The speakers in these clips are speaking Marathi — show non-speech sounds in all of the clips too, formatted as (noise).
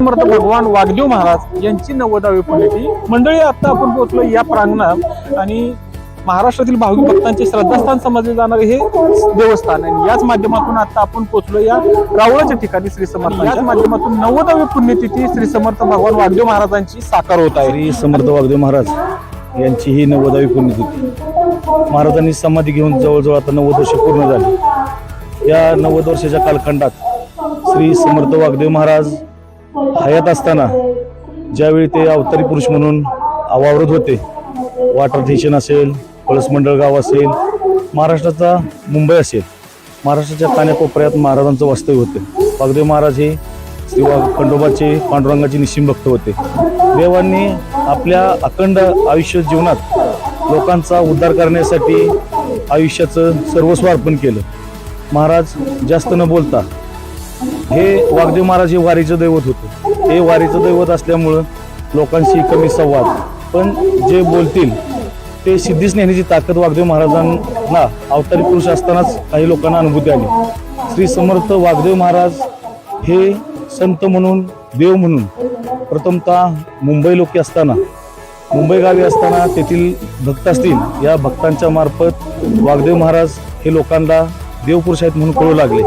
समर्थ भगवान वागदेव महाराज यांची नव्वदावी पुण्यती मंडळी आता आपण पोहोचलो या प्रांगणात आणि महाराष्ट्रातील भाविक भक्तांचे श्रद्धास्थान समजले जाणारे हे देवस्थान आणि याच माध्यमातून आता आपण पोहोचलो या रावळाच्या ठिकाणी श्री समर्थ. याच माध्यमातून नव्वदावी पुण्यतिथी श्री समर्थ भगवान वागदेव महाराजांची साकार होत आहे. श्री समर्थ वागदेव महाराज यांची ही नव्वदावी पुण्यतिथी. महाराजांनी समाधी घेऊन जवळजवळ आता नव्वद वर्ष पूर्ण झाली. या नव्वद वर्षाच्या कालखंडात श्री समर्थ वागदेव महाराज हयात असताना ज्यावेळी ते अवतारी पुरुष म्हणून वावरत होते वाटर स्टेशन असेल पळस मंडळगाव असेल महाराष्ट्राचा मुंबई असेल महाराष्ट्राच्या कान्याकोपऱ्यात महाराजांचं वास्तव्य होतं. वागदेव महाराज हे श्री खंडोबाचे पांडुरंगाचे निश्चिम भक्त होते. देवांनी आपल्या अखंड आयुष्य जीवनात लोकांचा उद्धार करण्यासाठी आयुष्याचं सर्वस्व अर्पण केलं. महाराज जास्त न बोलता हे वागदेव महाराज हे वारीचं दैवत होतं. हे वारीचं दैवत असल्यामुळं लोकांशी कमी संवाद. पण जे बोलतील ते सिद्धीच नेण्याची ताकद वागदेव महाराजांना अवतारी पुरुष असतानाच काही लोकांना अनुभूती आली. श्री समर्थ वागदेव महाराज हे संत म्हणून देव म्हणून प्रथमतः मुंबई लोकी असताना मुंबई गावी असताना तेथील भक्त असतील या भक्तांच्या मार्फत वागदेव महाराज हे लोकांना देवपुरुष आहेत म्हणून कळू लागले.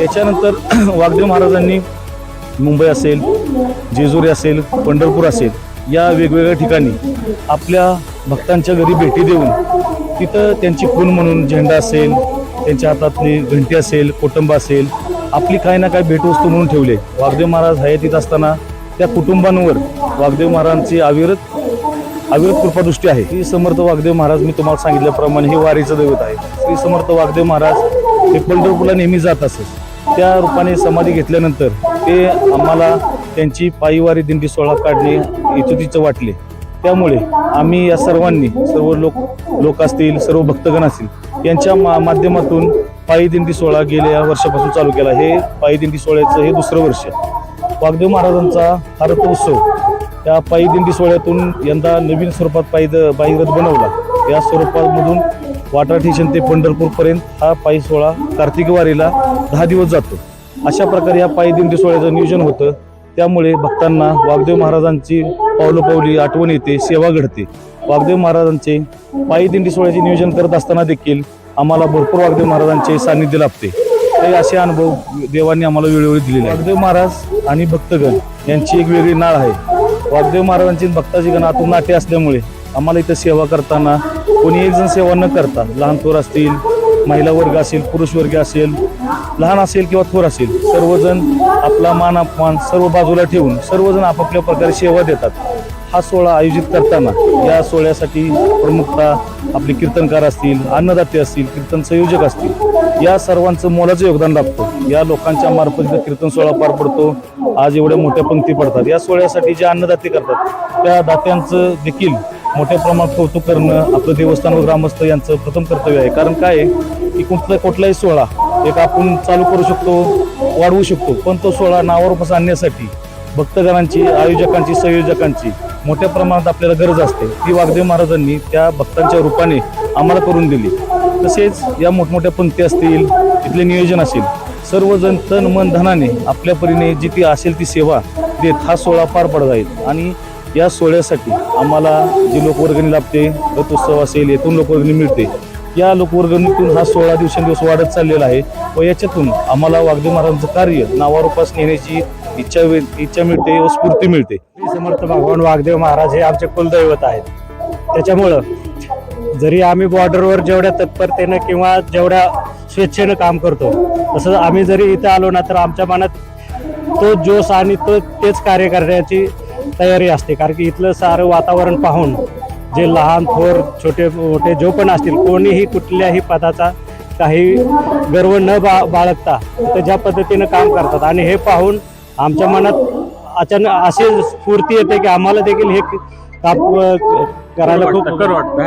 त्याच्यानंतर (clears throat) वागदेव महाराजांनी मुंबई असेल जेजुरी असेल पंढरपूर असेल या वेगवेगळ्या ठिकाणी आपल्या भक्तांच्या घरी भेटी देऊन तिथं त्यांची खून म्हणून झेंडा असेल त्यांच्या हातातली घंटी असेल कुटुंब असेल आपली काही ना काही भेटवस्तू म्हणून ठेवले. वागदेव महाराज हयातीत असताना त्या कुटुंबांवर वागदेव महाराजांची अविरत अविरत कृपादृष्टी आहे. श्री समर्थ वागदेव महाराज मी तुम्हाला सांगितल्याप्रमाणे हे वारीचं दैवत आहे. श्री समर्थ वागदेव महाराज हे पंढरपूरला नेहमी जात असत. त्या रूपाने समाधी घेतल्यानंतर ते आम्हाला त्यांची पायीवारी दिंडी सोहळा काढणे इतुतीचं वाटले. त्यामुळे आम्ही या सर्वांनी सर्व लोक लोक असतील सर्व भक्तगण असतील यांच्या मा माध्यमातून पायी दिंडी सोहळा गेल्या वर्षापासून चालू केला. हे पायी दिंडी सोहळ्याचं हे दुसरं वर्ष. वागदेव महाराजांचा हरत उत्सव त्या पायी दिंडी सोहळ्यातून यंदा नवीन स्वरूपात पायी पायी रथ बनवला. या स्वरूपामधून वाटा स्टेशन ते पंढरपूरपर्यंत हा पायी सोहळा कार्तिक वारीला दहा दिवस जातो. अशा प्रकारे या पायी दिंडी सोहळ्याचं नियोजन होतं. त्यामुळे भक्तांना वागदेव महाराजांची पावलोपावली आठवण येते सेवा घडते. वागदेव महाराजांचे पायी दिंडी सोहळ्याचे नियोजन करत असताना देखील आम्हाला भरपूर वागदेव महाराजांचे सानिध्य लाभते. हे असे अनुभव देवांनी आम्हाला वेळोवेळी दिलेले वाघदेव वागदेव महाराज आणि भक्तगण यांची एक वेगळी नाळ आहे. वागदेव महाराजांची भक्ताची गण आतून नाटे असल्यामुळे आम्हाला इथं सेवा करताना कोणी एक जण सेवा न करता लहान थोर असतील महिला वर्ग असेल पुरुष वर्ग असेल लहान असेल किंवा थोर असेल सर्वजण आपला मान अपमान सर्व बाजूला ठेवून सर्वजण आपापल्या प्रकारे सेवा देतात. हा सोहळा आयोजित करताना या सोहळ्यासाठी प्रमुखता आपले कीर्तनकार असतील अन्नदाते असतील कीर्तन संयोजक असतील या सर्वांचं मोलाचं योगदान लागतं या लोकांच्या मार्फत कीर्तन सोहळा पार पडतो आज एवढ्या मोठ्या पंक्ती पडतात. या सोहळ्यासाठी जे अन्नदाते करतात त्या दात्यांचं देखील मोठ्या प्रमाणात कौतुक करणं आपलं देवस्थान व ग्रामस्थ यांचं प्रथम कर्तव्य आहे. कारण काय आहे? की कुठला कुठलाही सोहळा एक आपण चालू करू शकतो वाढवू शकतो पण तो सोहळा नावारूपास आणण्यासाठी भक्तगणांची आयोजकांची संयोजकांची मोठ्या प्रमाणात आपल्याला गरज असते. ती वाघदेव महाराजांनी त्या भक्तांच्या रूपाने आम्हाला करून दिली. तसेच या मोठमोठ्या पंक्ती असतील तिथले नियोजन असेल सर्वजण तन मन धनाने आपल्या परीने जी ती असेल ती सेवा देत हा सोहळा पार पडत आहेत आणि या सोहळ्यासाठी आम्हाला जी लोकवर्गणी लाभते रथोत्सव असेल येथून लोकवर्गणी मिळते. या लोकवर्गणीतून हा सोळा दिवसेंदिवस वाढत चाललेला आहे. व याच्यातून आम्हाला वाघदेव महाराजांचं कार्य नावारूपास नेण्याची इच्छा वे- इच्छा मिळते व स्फूर्ती मिळते. समर्थ भगवान वागदेव महाराज हे आमचे कुलदैवत आहेत. त्याच्यामुळं जरी आम्ही बॉर्डरवर जेवढ्या तत्परतेनं किंवा जेवढ्या स्वेच्छेनं काम करतो तसं आम्ही जरी इथं आलो ना तर आमच्या मनात तो जोश आणि तो तेच कार्य करण्याची तयारी असते. कारण की इथलं सारं वातावरण पाहून जे लहान थोर छोटे मोठे जो पण असतील कोणीही कुठल्याही पदाचा काही गर्व न बा बाळगता तर ज्या पद्धतीनं काम करतात. आणि हे पाहून आमच्या मनात अचानक अशी स्फूर्ती येते की आम्हाला देखील हे काम अ, करायला खूप.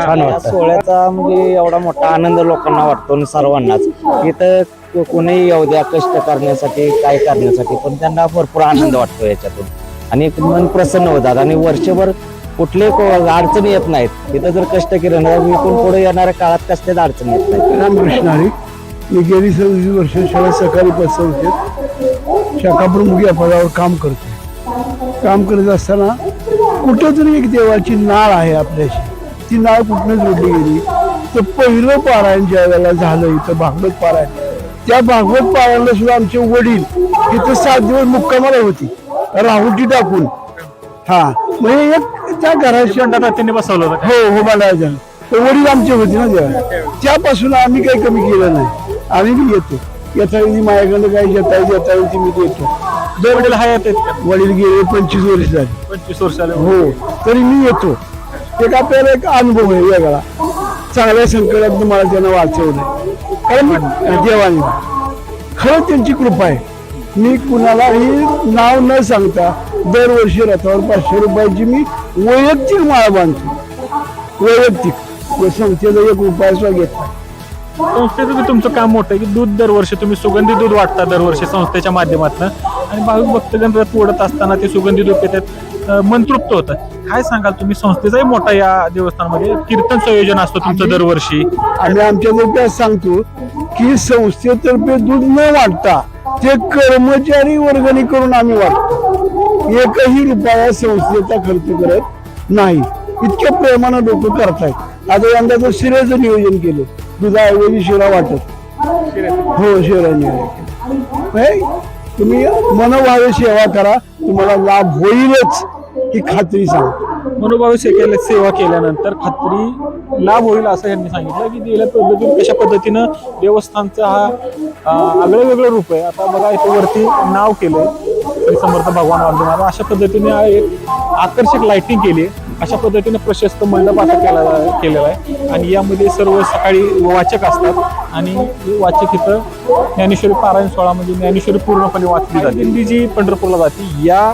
छान वाटतं. सोहळ्याचा म्हणजे एवढा मोठा आनंद लोकांना वाटतो आणि सर्वांनाच. इथं को- कोणीही येऊ द्या कष्ट करण्यासाठी काय करण्यासाठी पण त्यांना भरपूर आनंद वाटतो याच्यातून. आणि एक मन प्रसन्न होतात. आणि वर्षभर कुठले अडचणी येत नाहीत. इथं जर कष्ट केलं ना इथून पुढे येणाऱ्या काळात कसल्याच अडचणी येत नाहीत. रामकृष्ण हरी मी गेली सव्वीस वर्ष शाळा सकाळी पसरवते. शाखापूर प्रमुख पदावर काम करतो. काम करत असताना कुठंतरी एक देवाची नाळ आहे आपल्याशी. ती नाळ कुठनं जोडली गेली? तर पहिलं पारायण ज्या वेळेला झालं इथं भागवत पारायण. त्या भागवत पारायणला सुद्धा आमचे वडील इथं सात दिवस मुक्कामाला होती. राहुटी टाकून. हा. म्हणजे एक त्या घराच्या त्यांनी बसवलं होतं हो हो मला झालं तर वडील आमचे होते ना तेव्हा. त्यापासून आम्ही काही कमी केलं नाही. आम्ही बी येतो यथाविधी माझ्याकडे काही येता यथाविधी मी देतो. दोन वडील आहेत का? वडील गेले पंचवीस वर्ष झाली. पंचवीस वर्षाला हो तरी मी येतो. एक आपल्याला एक अनुभव आहे वेगळा. चांगल्या संकटात मला त्यानं वाचवलंय. कारण मी- देवाने. खरं त्यांची कृपा आहे. मी कुणालाही नाव न सांगता दरवर्षी रथावर पाचशे रुपयाची मी वैयक्तिक माळ बांधतो. वैयक्तिक. व संस्थेचा एक रुपया सुद्धा घेत नाही संस्थेचं तुमचं काम मोठं आहे की दूध दरवर्षी तुम्ही सुगंधी दूध वाटता दरवर्षी संस्थेच्या माध्यमातून. आणि भाविक भक्तगण रथ ओढत असताना ते सुगंधी दूध पितात. अं, मन तृप्त होतं. काय सांगाल तुम्ही? संस्थेचाही मोठा या देवस्थानामध्ये कीर्तन संयोजन असतं तुमचं दरवर्षी. आम्ही आमच्यातर्फे असं सांगतो की संस्थेतर्फे दूध न वाटता ते कर्मचारी वर्गणी करून आम्ही वाटतो एकही रुपया संस्थेचा खर्च करत नाही. इतक्या प्रेमानं लोक करतायत. आता यंदाचं शिरेचं नियोजन केलं दुधाऐवजी शिरा वाटत. हो शिरा नियोजन तुम्ही मनोभावे सेवा करा. तुम्हाला लाभ होईलच. ही खात्री सांगतो मनोभावी सेवेला सेवा केल्यानंतर खात्री लाभ होईल असं यांनी सांगितलं की गेल्या पद्धतीने कशा पद्धतीनं देवस्थानचा हा आगळं वेगळं रूप आहे. आता बघा इथं वरती नाव केलंय. श्री समर्थ भगवान वागदेव अशा पद्धतीने हा एक आकर्षक लाइटिंग केली आहे. अशा पद्धतीने प्रशस्त मंडप असा केला केलेला आहे. आणि यामध्ये सर्व सकाळी वाचक असतात. आणि वाचक इथं ज्ञानेश्वरी पारायण सोहळा म्हणजे ज्ञानेश्वरी पूर्णपणे वाचली जाते. दिंडी जी पंढरपूरला जाते. या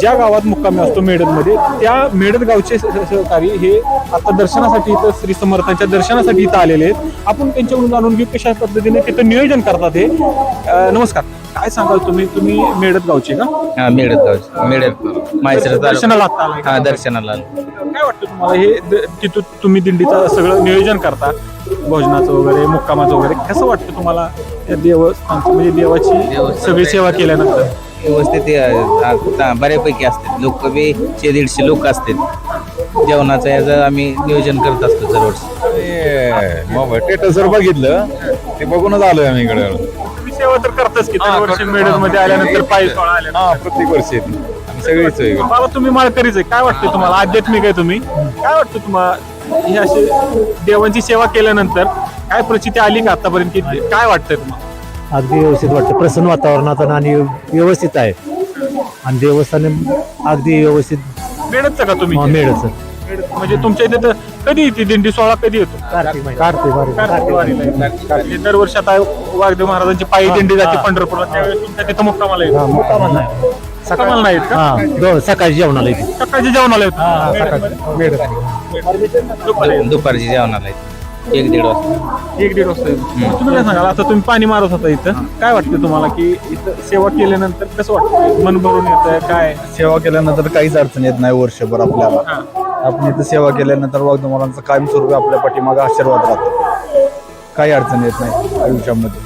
ज्या गावात मुक्कामी असतो मेडतमध्ये त्या मेडत गावचे सहकारी हे आता दर्शनासाठी इथं श्री समर्थांच्या दर्शनासाठी इथं आलेले आहेत. आपण त्यांच्याकडून जाणून घेऊ कशा पद्धतीने तिथं नियोजन करतात हे. नमस्कार. काय सांगाल तुम्ही? तुम्ही मेडत गावचे का? हा मेळत गावचे मेळत माहेश्वर दर्शनाला आता आलाय. का? हा दर्शनाला आलो. काय वाटतं तुम्हाला? हे द- तिथून तुम्ही दिंडीचं सगळं नियोजन करता भोजनाचं वगैरे मुक्कामाचं वगैरे. कसं वाटतं तुम्हाला या देवस्थानची म्हणजे देवाची सगळी सेवा केल्यानंतर? व्यवस्थित बऱ्यापैकी असतात. लोक बी शे दीडशे लोक असतात. जेवणाचं याचं आम्ही नियोजन करत असतो दरवर्षी मोबाईल स्टेटसवर बघितलं ते बघूनच आलोय आम्ही इकडे. तुम्ही सेवा तर करताच की दरवर्षी मेडलमध्ये आल्यानंतर पायी सोहळा आल्यानंतर. हा प्रत्येक वर्षी. येते. आम्ही सगळीच आहे इकडे. बाबा तुम्ही माळकरीच आहे. काय वाटतं तुम्हाला? आध्यात्मिक आहे तुम्ही. काय वाटतं तुम्हाला? ही अशी देवांची सेवा केल्यानंतर काय प्रचिती आली का आतापर्यंत? की काय वाटतंय तुम्हाला? अगदी व्यवस्थित वाटतं. प्रसन्न वातावरणात आणि व्यवस्थित आहे. आणि देवस्थान अगदी व्यवस्थित. मेडतचं का तुम्ही? मेळच मेडत म्हणजे तुमच्या इथे तर कधी येते? दिंडी सोहळा कधी येतो? कार्तिक कार्तिक वारीला येतो. म्हणजे दरवर्षी आता वाघदेव महाराजांची पायी दिंडी जाते पंढरपूरला. त्यावेळेस तुमच्या तिथं मुक्कामाला येतो मुक्कामाला नाहीत का? हा सकाळी जेवणाला येते सकाळच्या जेवणाला येतो दुपारी. दुपारची जेवणाला येते. एक दीड वाजता. एक दीड वाजता येतो. तुम्ही काय सांगाल? आता तुम्ही पाणी मारत होता इथं. काय वाटतं तुम्हाला की इथं सेवा केल्यानंतर कसं वाटतं? मन भरून येतं काय? सेवा केल्यानंतर काहीच अडचण येत नाही वर्षभर आपल्याला. आपण इथं सेवा केल्यानंतर वाघदमारांचा कायमस्वरूपी आपल्या पाठीमागे आशीर्वाद राहतो. काही अडचण येत नाही आयुष्यामध्ये.